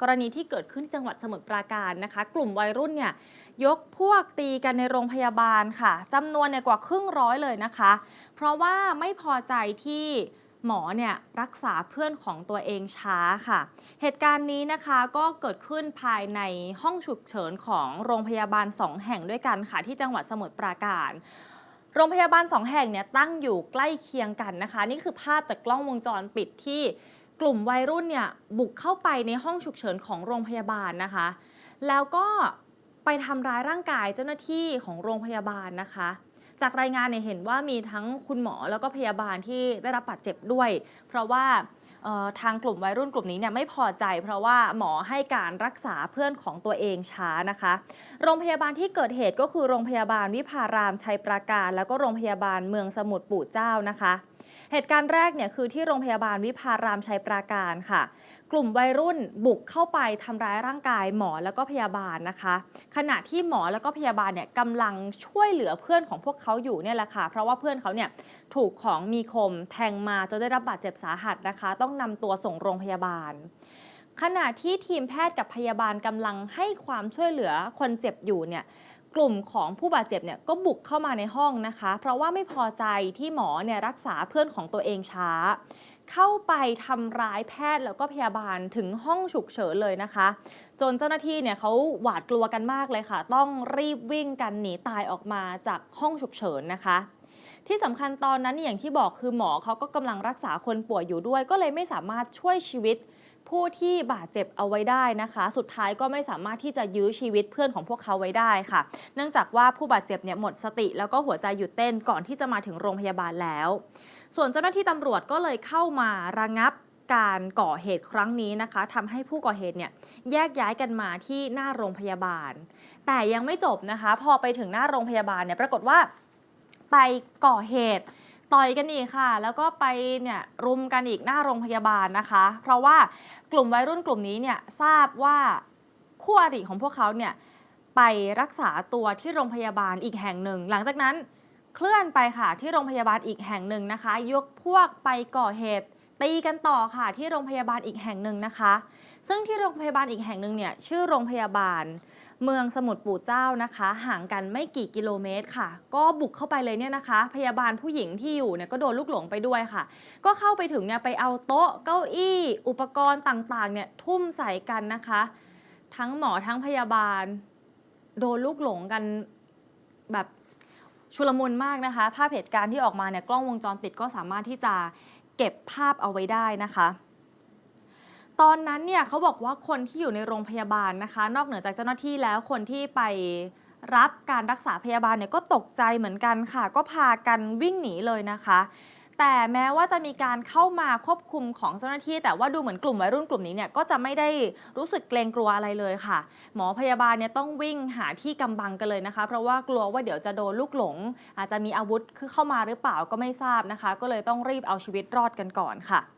กรณีที่เกิดขึ้นจังหวัดสมุทรปราการนะคะ กลุ่มวัยรุ่นเนี่ยยกพวกตีกันในโรงพยาบาลค่ะจำนวนเนี่ยกว่าครึ่งร้อยเลยนะคะ เพราะว่าไม่พอใจที่หมอเนี่ยรักษาเพื่อนของตัวเองช้าค่ะ เหตุการณ์นี้นะคะก็เกิดขึ้นภายในห้องฉุกเฉินของโรงพยาบาล2แห่งด้วยกันค่ะ ที่จังหวัดสมุทรปราการ โรงพยาบาล2แห่งเนี่ยตั้งอยู่ใกล้เคียงกันนะคะ นี่คือภาพจากกล้องวงจรปิดที่ กลุ่มวัยรุ่นเนี่ยบุกเข้าไปในห้องฉุกเฉินของโรงพยาบาลนะคะ แล้วก็ไปทำร้ายร่างกายเจ้าหน้าที่ของโรงพยาบาลนะคะ จากรายงานเนี่ยเห็นว่ามีทั้งคุณหมอแล้วก็พยาบาลที่ได้รับบาดเจ็บด้วย เพราะว่าทางกลุ่มวัยรุ่นกลุ่มนี้เนี่ยไม่พอใจ เพราะว่าหมอให้การรักษาเพื่อนของตัวเองช้านะคะ โรงพยาบาลที่เกิดเหตุก็คือโรงพยาบาลวิภารามชัยปราการ แล้วก็โรงพยาบาลเมืองสมุทรปู่เจ้านะคะ เหตุการณ์แรกเนี่ยคือที่โรงพยาบาลวิภารามชัยปราการค่ะ กลุ่มวัยรุ่นบุกเข้าไปทำร้ายร่างกายหมอแล้วก็พยาบาลนะคะ ขณะที่หมอแล้วก็พยาบาลเนี่ยกำลังช่วยเหลือเพื่อนของพวกเขาอยู่เนี่ยแหละค่ะ เพราะว่าเพื่อนเขาเนี่ยถูกของมีคมแทงมาจนได้รับบาดเจ็บสาหัสนะคะ ต้องนำตัวส่งโรงพยาบาลขณะที่ทีมแพทย์กับพยาบาลกำลังให้ความช่วยเหลือคนเจ็บอยู่เนี่ย กลุ่มของผู้บาดเจ็บเนี่ยก็บุกเข้ามาในห้องนะคะ เพราะว่าไม่พอใจที่หมอเนี่ยรักษาเพื่อนของตัวเองช้า เข้าไปทำร้ายแพทย์แล้วก็พยาบาลถึงห้องฉุกเฉินเลยนะคะ จนเจ้าหน้าที่เนี่ยเขาหวาดกลัวกันมากเลยค่ะ ต้องรีบวิ่งกันหนีตายออกมาจากห้องฉุกเฉินนะคะที่สำคัญตอนนั้นนี่อย่างที่บอกคือหมอเขาก็กำลังรักษาคนป่วยอยู่ด้วย ก็เลยไม่สามารถช่วยชีวิต ผู้ที่บาดเจ็บเอาไว้ได้นะคะ สุดท้ายก็ไม่สามารถที่จะยื้อชีวิตเพื่อนของพวกเขาไว้ได้ค่ะ เนื่องจากว่าผู้บาดเจ็บเนี่ยหมดสติ แล้วก็หัวใจหยุดเต้นก่อนที่จะมาถึงโรงพยาบาลแล้ว ส่วนเจ้าหน้าที่ตำรวจก็เลยเข้ามาระงับการก่อเหตุครั้งนี้นะคะทำให้ผู้ก่อเหตุเนี่ยแยกย้ายกันมาที่หน้าโรงพยาบาล แต่ยังไม่จบนะคะ พอไปถึงหน้าโรงพยาบาลเนี่ยปรากฏว่าไปก่อเหตุ ต่อยกันอีกค่ะ แล้วก็ไปเนี่ยรุมกันอีกหน้าโรงพยาบาลนะคะ เพราะว่ากลุ่มวัยรุ่นกลุ่มนี้เนี่ยทราบว่าคู่อริของพวกเขาเนี่ยไปรักษาตัวที่โรงพยาบาลอีกแห่งหนึ่ง หลังจากนั้นเคลื่อนไปค่ะที่โรงพยาบาลอีกแห่งหนึ่งนะคะ ยกพวกไปก่อเหตุ ตีกันต่อค่ะที่โรงพยาบาลอีกแห่งหนึ่งนะคะ ซึ่งที่โรงพยาบาลอีกแห่งหนึ่งเนี่ยชื่อโรงพยาบาล เมืองสมุทรปู่เจ้านะคะ ห่างกันไม่กี่กิโลเมตรค่ะ ก็บุกเข้าไปเลยเนี่ยนะคะ พยาบาลผู้หญิงที่อยู่เนี่ยก็โดนลูกหลงไปด้วยค่ะ ก็เข้าไปถึงเนี่ยไปเอาโต๊ะเก้าอี้ อุปกรณ์ต่างๆเนี่ยทุ่มใส่กันนะคะ ทั้งหมอทั้งพยาบาล โดนลูกหลงกันแบบชุลมุนมากนะคะ ภาพเหตุการณ์ที่ออกมาเนี่ยกล้องวงจรปิดก็สามารถที่จะ เก็บภาพเอาไว้ได้นะคะตอนนั้นเนี่ยเขาบอกว่าคนที่อยู่ในโรงพยาบาลนะคะ นอกเหนือจากเจ้าหน้าที่แล้วคนที่ไปรับการรักษาพยาบาลเนี่ยก็ตกใจเหมือนกันค่ะ ก็พากันวิ่งหนีเลยนะคะ แต่แม้ว่าจะมีการเข้ามาควบคุมของเจ้าหน้าที่ แต่ว่าดูเหมือนกลุ่มวัยรุ่นกลุ่มนี้เนี่ยก็จะไม่ได้รู้สึกเกรงกลัวอะไรเลยค่ะ หมอพยาบาลเนี่ยต้องวิ่งหาที่กำบังกันเลยนะคะ เพราะว่ากลัวว่าเดี๋ยวจะโดนลูกหลง อาจจะมีอาวุธเข้ามาหรือเปล่าก็ไม่ทราบนะคะ ก็เลยต้องรีบเอาชีวิตรอดกันก่อนค่ะ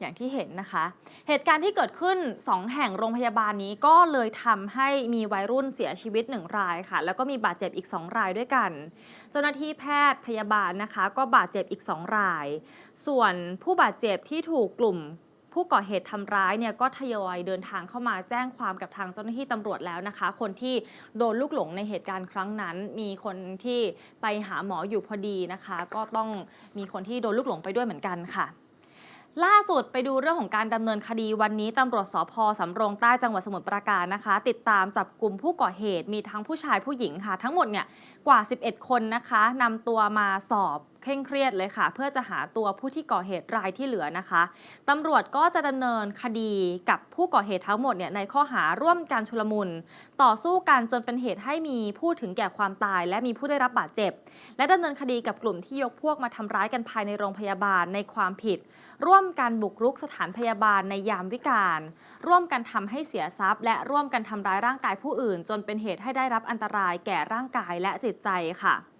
อย่างที่เห็นนะคะ เหตุการณ์ที่เกิดขึ้น 2 แห่งโรงพยาบาลนี้ก็เลยทำให้มีวัยรุ่นเสียชีวิต 1 รายค่ะ แล้วก็มีบาดเจ็บอีก 2 รายด้วยกัน เจ้าหน้าที่แพทย์พยาบาลนะคะ ก็บาดเจ็บอีก 2 ราย ส่วนผู้บาดเจ็บที่ถูกกลุ่มผู้ก่อเหตุทำร้ายเนี่ยก็ทยอยเดินทางเข้ามาแจ้งความกับทางเจ้าหน้าที่ตำรวจแล้วนะคะ คนที่โดนลูกหลงในเหตุการณ์ครั้งนั้น มีคนที่ไปหาหมออยู่พอดีนะคะ ก็ต้องมีคนที่โดนลูกหลงไปด้วยเหมือนกันค่ะ ล่าสุดไปดูเรื่องของการดำเนินคดีวันนี้ตำรวจสพสำโรงใต้จังหวัดสมุทรปราการนะคะ ติดตามจับกลุ่มผู้ก่อเหตุมีทั้งผู้ชายผู้หญิงค่ะ ทั้งหมดเนี่ยกว่า 11 คนนะคะนำตัวมาสอบ เคร่งเครียดเลยค่ะ เพื่อจะหาตัวผู้ที่ก่อเหตุรายที่เหลือนะคะตำรวจก็จะดำเนินคดีกับผู้ก่อเหตุทั้งหมดเนี่ยในข้อหาร่วมการชุลมุน ต่อสู้กันจนเป็นเหตุให้มีผู้ถึงแก่ความตาย และมีผู้ได้รับบาดเจ็บ และดำเนินคดีกับกลุ่มที่ยกพวกมาทำร้ายกันภายในโรงพยาบาลในความผิด ร่วมกันบุกรุกสถานพยาบาลในยามวิกาลร่วมกันทำให้เสียทรัพย์ และร่วมกันทำร้ายร่างกายผู้อื่น จนเป็นเหตุให้ได้รับอันตรายแก่ร่างกายและจิตใจค่ะ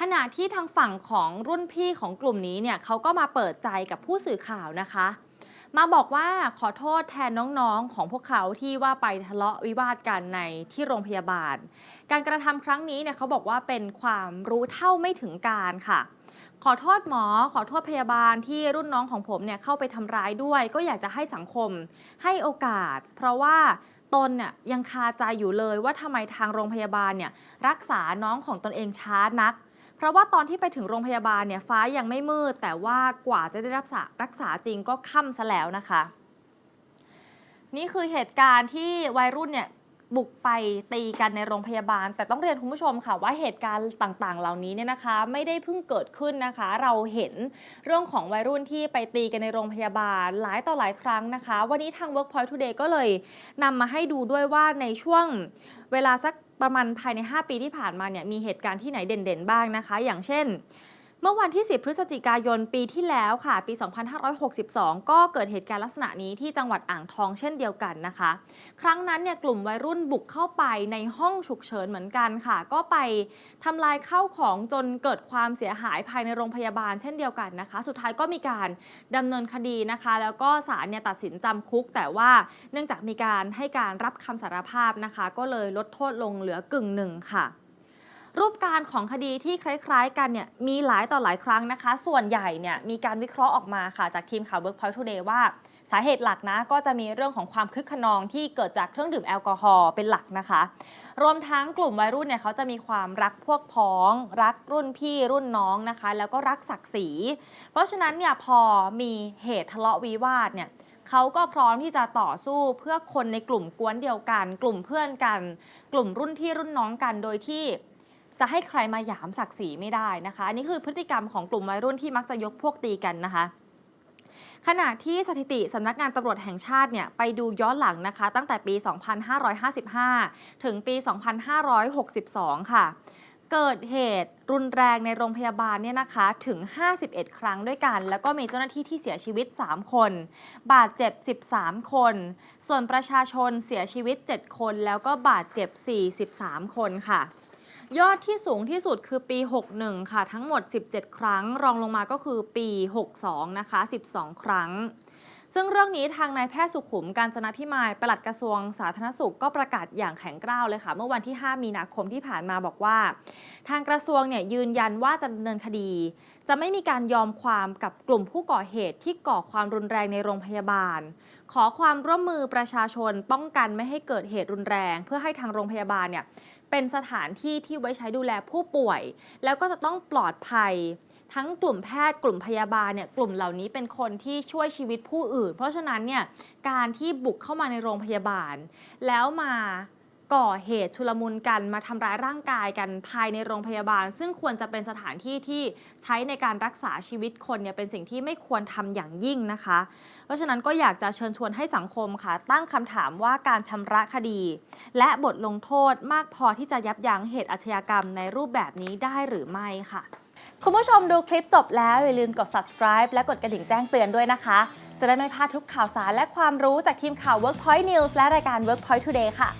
ขณะที่ทางฝั่งของรุ่นพี่ของกลุ่มนี้เนี่ยเขาก็มาเปิดใจกับผู้สื่อข่าวนะคะ มาบอกว่าขอโทษแทนน้องๆของพวกเขาที่ว่าไปทะเลาะวิวาทกันในที่โรงพยาบาล การกระทำครั้งนี้เนี่ยเขาบอกว่าเป็นความรู้เท่าไม่ถึงการค่ะ ขอโทษหมอ ขอโทษพยาบาลที่รุ่นน้องของผมเนี่ยเข้าไปทำร้ายด้วย ก็อยากจะให้สังคมให้โอกาส เพราะว่าตนเนี่ยยังคาใจอยู่เลยว่าทำไมทางโรงพยาบาลเนี่ยรักษาน้องของตนเองช้านัก เพราะว่าตอนที่ไปถึงโรงพยาบาลเนี่ยฟ้ายังไม่มืด แต่ว่ากว่าจะได้รับษารักษาจริงก็ค่ำซะแล้วนะคะ นี่คือเหตุการณ์ที่วัยรุ่นเนี่ยบุกไปตีกันในโรงพยาบาล แต่ต้องเรียนคุณผู้ชมค่ะว่าเหตุการณ์ต่างๆ เหล่านี้เนี่ยนะคะ ไม่ได้เพิ่งเกิดขึ้นนะคะ เราเห็นเรื่องของวัยรุ่นที่ไปตีกันในโรงพยาบาลหลายต่อหลายครั้งนะคะ วันนี้ทาง Workpoint Today ก็เลยนำมาให้ดูด้วยว่าในช่วงเวลาสัก ประมาณภายใน 5 ปีที่ผ่านมาเนี่ยมีเหตุการณ์ที่ไหนเด่นๆ บ้างนะคะ อย่างเช่น เมื่อวันที่ 10 พฤศจิกายนปีที่แล้วค่ะ ปี 2562 ก็เกิดเหตุการณ์ลักษณะนี้ที่จังหวัดอ่างทองเช่นเดียวกันนะคะ ครั้งนั้นเนี่ยกลุ่มวัยรุ่นบุกเข้าไปในห้องฉุกเฉินเหมือนกันค่ะ ก็ไปทำลายข้าวของจนเกิดความเสียหายภายในโรงพยาบาลเช่นเดียวกันนะคะ สุดท้ายก็มีการดำเนินคดีนะคะ แล้วก็ศาลเนี่ยตัดสินจำคุก แต่ว่าเนื่องจากมีการให้การรับคำสารภาพนะคะ ก็เลยลดโทษลงเหลือกึ่งหนึ่งค่ะ รูปการของคดีที่คล้ายๆ กันเนี่ยมีหลายต่อหลายครั้งนะคะ ส่วนใหญ่เนี่ยมีการวิเคราะห์ออกมาค่ะจากทีมข่าว Workpoint Today ว่าสาเหตุหลักนะก็จะมีเรื่องของความคึกขนองที่เกิดจากเครื่องดื่มแอลกอฮอล์เป็นหลักนะคะ รวมทั้งกลุ่มวัยรุ่นเนี่ยเขาจะมีความรักพวกพ้อง รักรุ่นพี่รุ่นน้องนะคะ แล้วก็รักศักดิ์ศรี เพราะฉะนั้นเนี่ยพอมีเหตุทะเลาะวิวาทเนี่ยเขาก็พร้อมที่จะต่อสู้เพื่อคนในกลุ่มกวนเดียวกัน กลุ่มเพื่อนกัน กลุ่มรุ่นพี่รุ่นน้องกันโดยที่ จะให้ใครมาหยามศักดิ์ศรีไม่ได้นะคะ อันนี้คือพฤติกรรมของกลุ่มวัยรุ่นที่มักจะยกพวกตีกันนะคะขณะที่สถิติสำนักงานตำรวจแห่งชาติเนี่ยไปดูย้อนหลังนะคะ ตั้งแต่ปี 2555 ถึงปี 2562 ค่ะ เกิดเหตุรุนแรงในโรงพยาบาลเนี่ยนะคะถึง 51 ครั้งด้วยกัน แล้วก็มีเจ้าหน้าที่ที่เสียชีวิต 3 คน บาดเจ็บ 13 คน ส่วนประชาชนเสียชีวิต 7 คน แล้วก็บาดเจ็บ 43 คนค่ะ ยอดที่สูงที่สุดคือปี 61 ค่ะ ทั้งหมด 17 ครั้ง รองลงมาก็คือปี 62 นะคะ 12 ครั้ง ซึ่งเรื่องนี้ทางนายแพทย์สุขุมการจนะพิมายปลัดกระทรวงสาธารณสุขก็ประกาศอย่างแข็งกร้าวเลยค่ะ เมื่อวันที่ 5 มีนาคมที่ผ่านมาบอกว่า ทางกระทรวงเนี่ยยืนยันว่าจะดำเนินคดี จะไม่มีการยอมความกับกลุ่มผู้ก่อเหตุที่ก่อความรุนแรงในโรงพยาบาล ขอความร่วมมือประชาชนป้องกันไม่ให้เกิดเหตุรุนแรง เพื่อให้ทางโรงพยาบาลเนี่ยเป็นสถานที่ที่ไว้ใช้ดูแลผู้ป่วย แล้วก็จะต้องปลอดภัย ทั้งกลุ่มแพทย์กลุ่มพยาบาลเนี่ยกลุ่มเหล่านี้เป็นคนที่ช่วยชีวิตผู้อื่น เพราะฉะนั้นเนี่ยการที่บุกเข้ามาในโรงพยาบาล แล้วมา ก่อเหตุชุลมุนกันมาทำร้ายร่างกายกันภายในโรงพยาบาล ซึ่งควรจะเป็นสถานที่ที่ใช้ในการรักษาชีวิตคนเนี่ยเป็นสิ่งที่ไม่ควรทำอย่างยิ่งนะคะ เพราะฉะนั้นก็อยากจะเชิญชวนให้สังคมค่ะ ตั้งคำถามว่าการชำระคดี และบทลงโทษมากพอที่จะยับยั้งเหตุอาชญากรรมในรูปแบบนี้ได้หรือไม่ค่ะ คุณผู้ชมดูคลิปจบแล้วอย่าลืมกด subscribe และกดกระดิ่งแจ้งเตือนด้วยนะคะ จะได้ไม่พลาดทุกข่าวสารและความรู้จากทีมข่าว Workpoint News และรายการ Workpoint Today ค่ะ